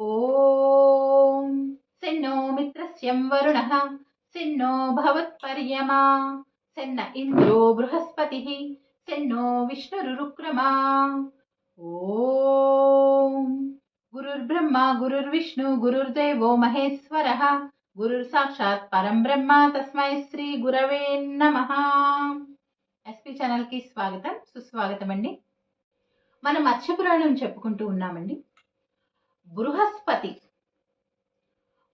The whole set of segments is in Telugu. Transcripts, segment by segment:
ॐ सेन्नो मित्रस्यं वरुणः सेन्नो भवत्पर्यमा सेन्न इन्द्रो बृहस्पतिः सेन्नो विष्णुरुरुक्रमा ॐ गुरुर्ब्रह्मा गुरुर्विष्णु गुरुर्देवो महेश्वरः గురుర్ సాక్షాత్ పరం బ్రహ్మ తస్మై శ్రీ గురవే నమ ఎస్పీ ఛానల్కి స్వాగతం సుస్వాగతం అండి మనం మత్స్యపురాణం చెప్పుకుంటూ ఉన్నామండి బృహస్పతి.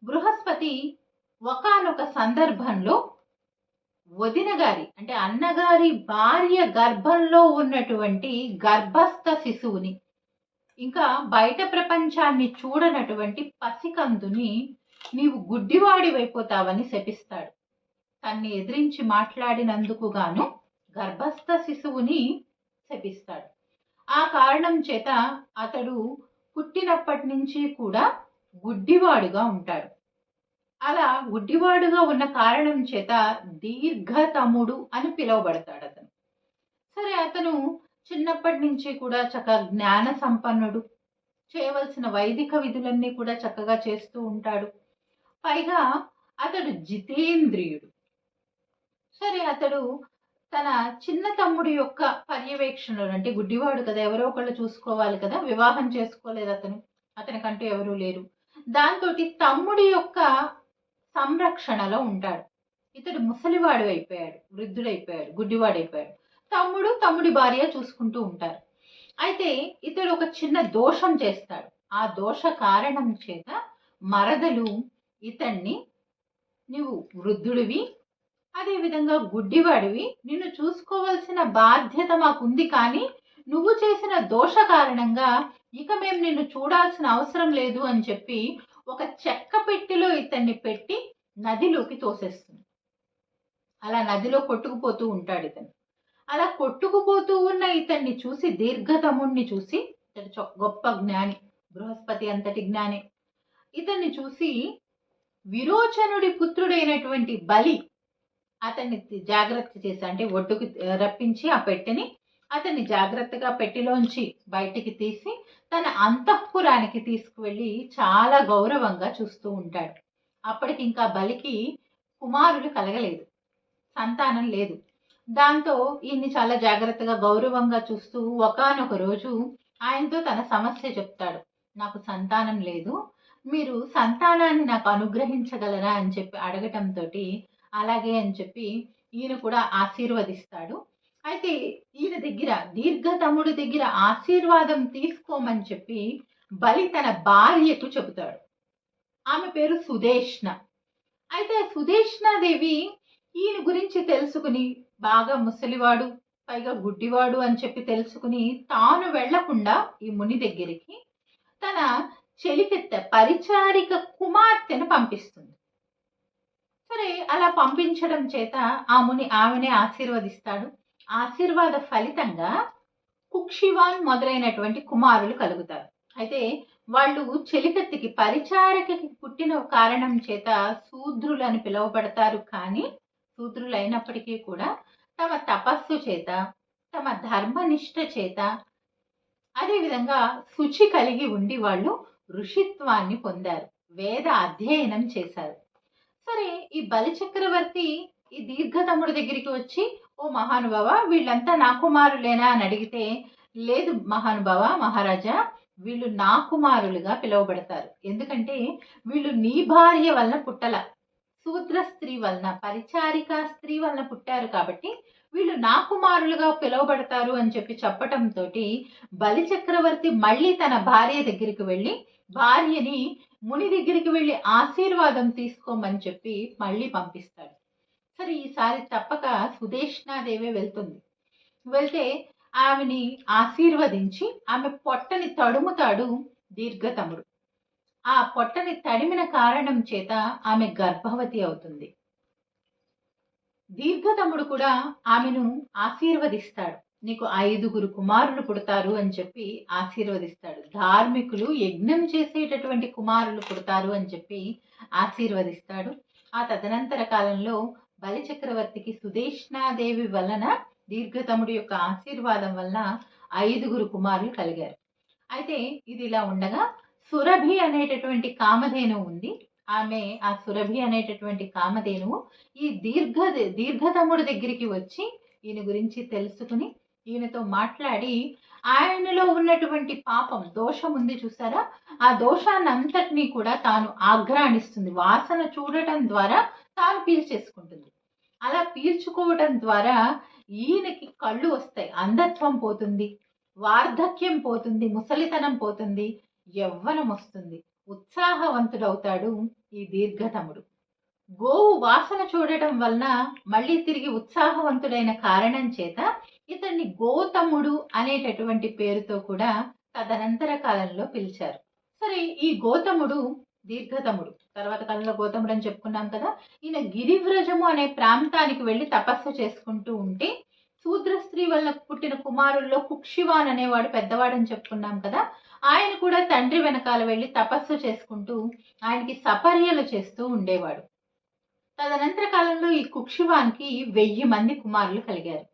బృహస్పతి ఒకానొక సందర్భంలో వదిన గారి అంటే అన్నగారి భార్య గర్భంలో ఉన్నటువంటి గర్భస్థ శిశువుని ఇంకా బయట ప్రపంచాన్ని చూడనటువంటి పసికందుని నీవు గుడ్డివాడివైపోతావని శపిస్తాడు. తన్ని ఎదిరించి మాట్లాడినందుకు గాను గర్భస్థ శిశువుని శపిస్తాడు. ఆ కారణం చేత అతడు పుట్టినప్పటి నుంచి కూడా గుడ్డివాడుగా ఉంటాడు. అలా గుడ్డివాడుగా ఉన్న కారణం చేత దీర్ఘతముడు అని పిలువబడతాడు అతను. సరే అతను చిన్నప్పటి నుంచి కూడా చక్కగా జ్ఞాన సంపన్నుడు. చేయవలసిన వైదిక విధులన్నీ కూడా చక్కగా చేస్తూ ఉంటాడు. పైగా అతడు జితేంద్రియుడు. సరే అతడు తన చిన్న తమ్ముడి యొక్క పర్యవేక్షణలు అంటే గుడ్డివాడు కదా ఎవరో ఒకళ్ళు చూసుకోవాలి కదా వివాహం చేసుకోలేదు అతను అతనికంటూ ఎవరూ లేరు. దాంతో తమ్ముడి యొక్క సంరక్షణలో ఉంటాడు. ఇతడు ముసలివాడు అయిపోయాడు వృద్ధుడైపోయాడు గుడ్డివాడైపోయాడు. తమ్ముడు తమ్ముడి భార్య చూసుకుంటూ ఉంటారు. అయితే ఇతడు ఒక చిన్న దోషం చేస్తాడు. ఆ దోష కారణం చేత మరదలు ఇతన్ని నువ్వు వృద్ధుడివి అదేవిధంగా గుడ్డివాడివి నిన్ను చూసుకోవాల్సిన బాధ్యత మాకుంది కానీ నువ్వు చేసిన దోష కారణంగా ఇక మేము నిన్ను చూడాల్సిన అవసరం లేదు అని చెప్పి ఒక చెక్క పెట్టెలో ఇతన్ని పెట్టి నదిలోకి తోసేస్తుంది. అలా నదిలో కొట్టుకుపోతూ ఉంటాడు ఇతను. అలా కొట్టుకుపోతూ ఉన్న ఇతన్ని చూసి దీర్ఘతముణ్ణి చూసి ఇతడు చొ- గొప్ప జ్ఞాని బృహస్పతి అంతటి జ్ఞాని. ఇతన్ని చూసి విరోచనుడి పుత్రుడైనటువంటి బలి అతన్ని జాగ్రత్త చేసి అంటే ఒడ్డుకు రప్పించి ఆ పెట్టెని అతన్ని జాగ్రత్తగా పెట్టిలోంచి బయటికి తీసి తన అంతఃపురానికి తీసుకువెళ్ళి చాలా గౌరవంగా చూస్తూ ఉంటాడు. అప్పటికి ఇంకా బలికి కుమారులు కలగలేదు. సంతానం లేదు. దాంతో ఈయన్ని చాలా జాగ్రత్తగా గౌరవంగా చూస్తూ ఒకానొక రోజు ఆయనతో తన సమస్య చెప్తాడు. నాకు సంతానం లేదు. మీరు సంతానాన్ని నాకు అనుగ్రహించగలరా అని చెప్పి అడగటంతో అలాగే అని చెప్పి ఈయన కూడా ఆశీర్వదిస్తాడు. అయితే ఈయన దగ్గర దీర్ఘతముడి దగ్గర ఆశీర్వాదం తీసుకోమని చెప్పి బలి తన భార్యకు చెబుతాడు. ఆమె పేరు సుదేష్ణ. అయితే సుదేష్ణాదేవి ఈయన గురించి తెలుసుకుని బాగా ముసలివాడు పైగా గుడ్డివాడు అని చెప్పి తెలుసుకుని తాను వెళ్ళకుండా ఈ ముని దగ్గరికి తన చెలికెత్త పరిచారిక కుమార్తెను పంపిస్తుంది. సరే అలా పంపించడం చేత ఆ ముని ఆమెనే ఆశీర్వదిస్తాడు. ఆశీర్వాద ఫలితంగా కుక్షివాన్ మొదలైనటువంటి కుమారులు కలుగుతారు. అయితే వాళ్ళు చెలికత్తికి పరిచారకకి పుట్టిన కారణం చేత శూద్రులు అని పిలువబడతారు. కానీ శూద్రులు అయినప్పటికీ కూడా తమ తపస్సు చేత తమ ధర్మనిష్ట చేత అదేవిధంగా శుచి కలిగి ఉండి వాళ్ళు ఋషిత్వాన్ని పొందారు. వేద అధ్యయనం చేశారు. సరే ఈ బలి చక్రవర్తి ఈ దీర్ఘతముడి దగ్గరికి వచ్చి ఓ మహానుభావ వీళ్ళంతా నా కుమారులేనా? అని అడిగితే లేదు మహానుభావ మహారాజా వీళ్ళు నా కుమారులుగా పిలువబడతారు. ఎందుకంటే వీళ్ళు నీ భార్య వలన పుట్టల. శూద్ర స్త్రీ వలన పరిచారిక స్త్రీ వలన పుట్టారు కాబట్టి వీళ్ళు నా కుమారులుగా పిలువబడతారు అని చెప్పి చెప్పటంతో బలి చక్రవర్తి మళ్ళీ తన భార్య దగ్గరికి వెళ్ళి భార్యని ముని దగ్గరికి వెళ్ళి ఆశీర్వాదం తీసుకోమని చెప్పి మళ్ళీ పంపిస్తాడు. సరే ఈసారి తప్పక సుదేష్ణాదేవే వెళ్తుంది. వెళ్తే ఆమెని ఆశీర్వదించి ఆమె పొట్టని తడుముతాడు దీర్ఘతముడు. ఆ పొట్టని తడిమిన కారణం చేత ఆమె గర్భవతి అవుతుంది. దీర్ఘతముడు కూడా ఆమెను ఆశీర్వదిస్తాడు. నీకు ఐదుగురు కుమారులు పుడతారు అని చెప్పి ఆశీర్వదిస్తాడు. ధార్మికులు యజ్ఞం చేసేటటువంటి కుమారులు పుడతారు అని చెప్పి ఆశీర్వదిస్తాడు. ఆ తదనంతర కాలంలో బలిచక్రవర్తికి సుదేష్ణాదేవి వలన దీర్ఘతముడి యొక్క ఆశీర్వాదం వలన ఐదుగురు కుమారులు కలిగారు. అయితే ఇది ఇలా ఉండగా సురభి అనేటటువంటి కామధేను ఉంది. ఆమె ఆ సురభి అనేటటువంటి కామధేనువు ఈ దీర్ఘ దీర్ఘతముడి దగ్గరికి వచ్చి ఈయన గురించి తెలుసుకుని ఈయనతో మాట్లాడి ఆయనలో ఉన్నటువంటి పాపం దోషం ఉంది చూసారా? ఆ దోషాన్ని అంతటినీ కూడా తాను ఆగ్రాణిస్తుంది వాసన చూడటం ద్వారా తాను పీల్చేసుకుంటుంది. అలా పీల్చుకోవటం ద్వారా ఈయనకి కళ్ళు వస్తాయి. అంధత్వం పోతుంది వార్ధక్యం పోతుంది ముసలితనం పోతుంది యవ్వనం వస్తుంది ఉత్సాహవంతుడవుతాడు. ఈ దీర్ఘతముడు. గోవు వాసన చూడటం వలన మళ్ళీ తిరిగి ఉత్సాహవంతుడైన కారణం చేత ఇతన్ని గోతముడు అనేటటువంటి పేరుతో కూడా తదనంతర కాలంలో పిలిచారు. సరే ఈ గోతముడు దీర్ఘతముడు. తర్వాత కాలంలో గోతముడు అని చెప్పుకున్నాం కదా ఈయన గిరివ్రజము అనే ప్రాంతానికి వెళ్ళి తపస్సు చేసుకుంటూ ఉంటే శూద్ర స్త్రీ వల్ల పుట్టిన కుమారుల్లో కుక్షివాన్ అనేవాడు పెద్దవాడని చెప్పుకున్నాం కదా ఆయన కూడా తండ్రి వెనకాల వెళ్ళి తపస్సు చేసుకుంటూ ఆయనకి సపర్యలు చేస్తూ ఉండేవాడు. తదనంతర కాలంలో ఈ కుక్షివాన్కి వెయ్యి మంది కుమారులు కలిగారు.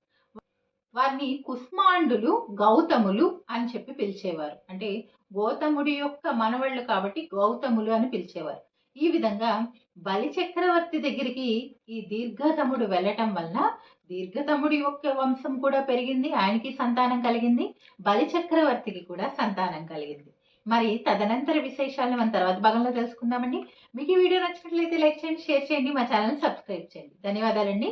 వారిని కుస్మాండులు గౌతములు అని చెప్పి పిలిచేవారు. అంటే గౌతముడి యొక్క మనవళ్ళు కాబట్టి గౌతములు అని పిలిచేవారు. ఈ విధంగా బలి చక్రవర్తి దగ్గరికి ఈ దీర్ఘతముడు వెళ్ళటం వలన దీర్ఘతముడి యొక్క వంశం కూడా పెరిగింది ఆయనకి సంతానం కలిగింది బలి చక్రవర్తికి కూడా సంతానం కలిగింది. మరి తదనంతర విశేషాలను మన తర్వాత భాగంలో తెలుసుకుందామండి. మీకు ఈ వీడియో నచ్చినట్లయితే లైక్ చేయండి షేర్ చేయండి మా ఛానల్ సబ్స్క్రైబ్ చేయండి. ధన్యవాదాలండి.